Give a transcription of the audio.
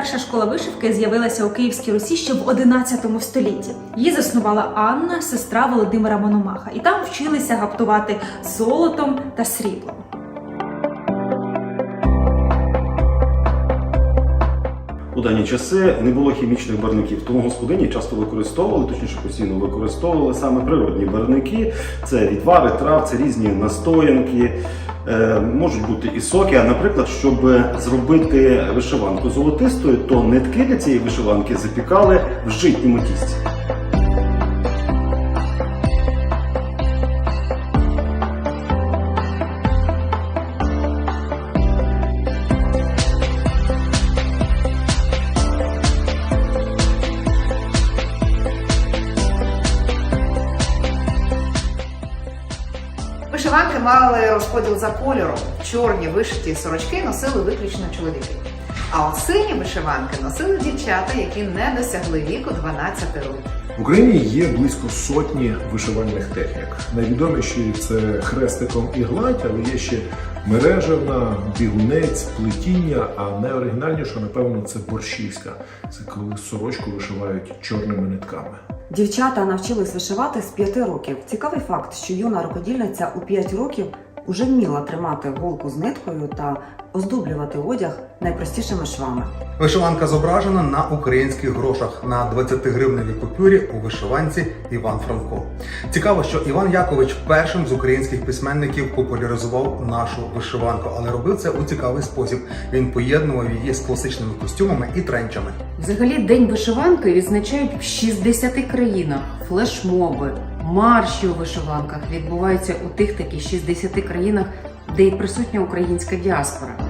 перша школа вишивки з'явилася у Київській Русі ще в 11 столітті. Її заснувала Анна, сестра Володимира Мономаха, і там вчилися гаптувати золотом та сріблом. У дані часи не було хімічних барників, тому господині часто використовували, точніше постійно використовували саме природні барники. Це відвари, трав, це різні настоянки, можуть бути і соки. А наприклад, щоб зробити вишиванку золотистою, то нитки для цієї вишиванки запікали в житньому тісті. Мали розподіл за кольором. Чорні вишиті сорочки носили виключно чоловіки. А от сині вишиванки носили дівчата, які не досягли віку 12 років. В Україні є близько сотні вишивальних технік. Найвідоміші це хрестиком і гладь, але є ще мережевна, бігунець, плетіння. А найоригінальніша, напевно, це борщівська. Це коли сорочку вишивають чорними нитками. Дівчата навчились вишивати з п'яти років. Цікавий факт, що юна рукодільниця у п'ять років уже вміла тримати голку з ниткою та оздоблювати одяг найпростішими швами. Вишиванка зображена на українських грошах на 20 гривневій купюрі у вишиванці Іван Франко. Цікаво, що Іван Якович першим з українських письменників популяризував нашу вишиванку, але робив це у цікавий спосіб. Він поєднував її з класичними костюмами і тренчами. Взагалі, День вишиванки відзначають в 60 країнах. Флешмоби, марші у вишиванках відбуваються у тих таких 60 країнах, де і присутня українська діаспора.